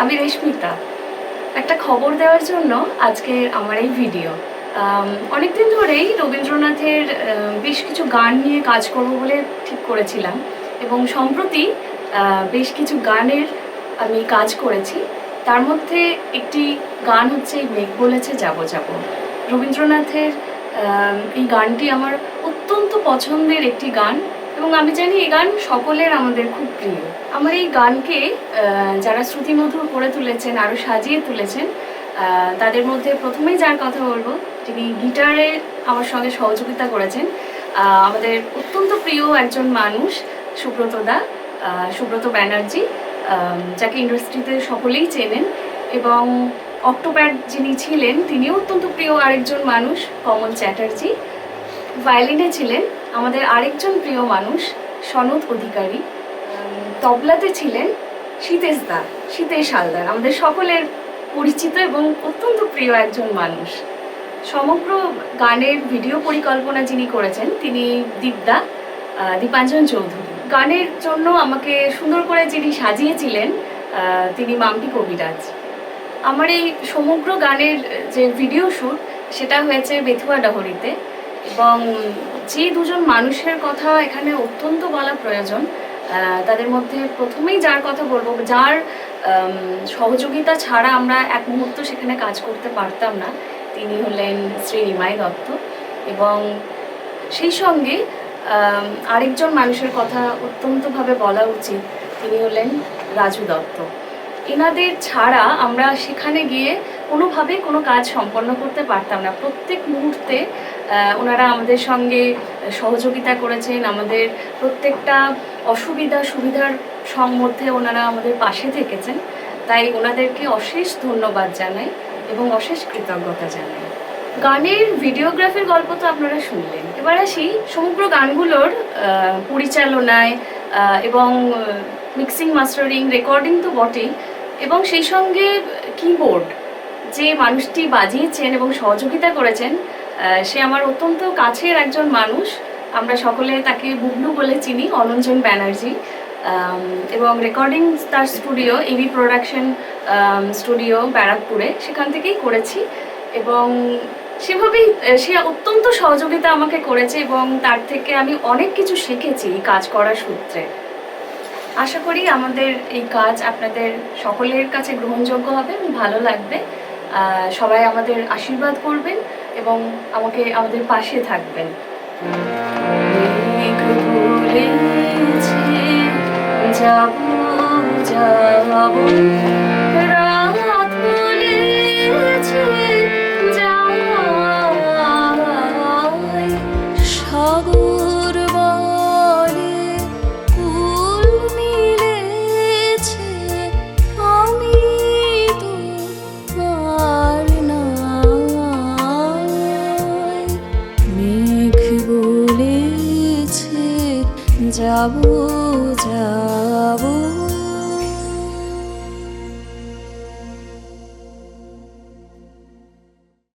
আমি রেশমিতা। একটা খবর দেওয়ার জন্য আজকে আমার এই ভিডিও। অনেকদিন ধরেই রবীন্দ্রনাথের বেশ কিছু গান নিয়ে কাজ করব বলে ঠিক করেছিলাম এবং সম্প্রতি বেশ কিছু গানের আমি কাজ করেছি। তার মধ্যে একটি গান হচ্ছে মেঘ বলেছে যাব যাব। রবীন্দ্রনাথের এই গানটি আমার অত্যন্ত পছন্দের একটি গান। এবং আমি জানি এই গান সকলের আমাদের খুব প্রিয়। আমার এই গানকে যারা শ্রুতিমধুর করে তুলেছেন আরও সাজিয়ে তুলেছেন তাদের মধ্যে প্রথমেই যার কথা বলব, যিনি গিটারে আমার সঙ্গে সহযোগিতা করেছেন আমাদের অত্যন্ত প্রিয় একজন মানুষ, সুব্রত দা সুব্রত ব্যানার্জি যাকে ইন্ডাস্ট্রিতে সকলেই চেনেন এবং অক্টোপ্যাড যিনি ছিলেন, তিনিও অত্যন্ত প্রিয় আরেকজন মানুষ, কমল চ্যাটার্জি। ভায়োলিনে ছিলেন আমাদের আরেকজন প্রিয় মানুষ, সনদ অধিকারী তবলাতে ছিলেন সীতেশ দা সীতেশ হালদার, আমাদের সকলের পরিচিত এবং অত্যন্ত প্রিয় একজন মানুষ। সমগ্র গানের ভিডিও পরিকল্পনা যিনি করেছেন, তিনি দীপদা দীপাঞ্জন চৌধুরী। গানের জন্য আমাকে সুন্দর করে যিনি সাজিয়েছিলেন তিনি মাম্পি কবিরাজ। আমার এই সমগ্র গানের যে ভিডিও শ্যুট সেটা হয়েছে বেথুয়া ডহরিতে। এবং যে দুজন মানুষের কথা এখানে অত্যন্ত বলা প্রয়োজন তাদের মধ্যে প্রথমেই যার কথা বলব, যার সহযোগিতা ছাড়া আমরা এক মুহূর্ত সেখানে কাজ করতে পারতাম না, তিনি হলেন শ্রী নিমাই দত্ত এবং সেই সঙ্গে আরেকজন মানুষের কথা অত্যন্তভাবে বলা উচিত, তিনি হলেন রাজু দত্ত। এনাদের ছাড়া আমরা সেখানে গিয়ে কোনোভাবে কোনো কাজ সম্পন্ন করতে পারতাম না। প্রত্যেক মুহূর্তে ওনারা আমাদের সঙ্গে সহযোগিতা করেছেন। আমাদের প্রত্যেকটা অসুবিধা সুবিধার সং মধ্যে ওনারা আমাদের পাশে থেকেছেন। তাই ওনাদেরকে অশেষ ধন্যবাদ জানাই এবং অশেষ কৃতজ্ঞতা জানাই। গানের ভিডিওগ্রাফির গল্প তো আপনারা শুনলেন। এবার আসি সমগ্র গানগুলোর পরিচালনায় এবং মিক্সিং মাস্টারিং রেকর্ডিং তো বটেই। এবং সেই সঙ্গে কিবোর্ড যে মানুষটি বাজিয়েছেন এবং সহযোগিতা করেছেন সে আমার অত্যন্ত কাছের একজন মানুষ। আমরা সকলে তাকে বুবলু বলে চিনি, অনঞ্জন ব্যানার্জি। এবং রেকর্ডিং তার স্টুডিও এবি প্রোডাকশন স্টুডিও ব্যারাকপুরে, সেখান থেকেই করেছি। এবং সেভাবেই সে অত্যন্ত সহযোগিতা আমাকে করেছে এবং তার থেকে আমি অনেক কিছু শিখেছি কাজ করার সূত্রে। আশা করি আমাদের এই কাজ আপনাদের সকলের কাছে গ্রহণযোগ্য হবে এবং ভালো লাগবে। সবাই আমাদের আশীর্বাদ করবেন এবং আমাকে আমাদের পাশে থাকবেন। যাব যাব। যাব যাব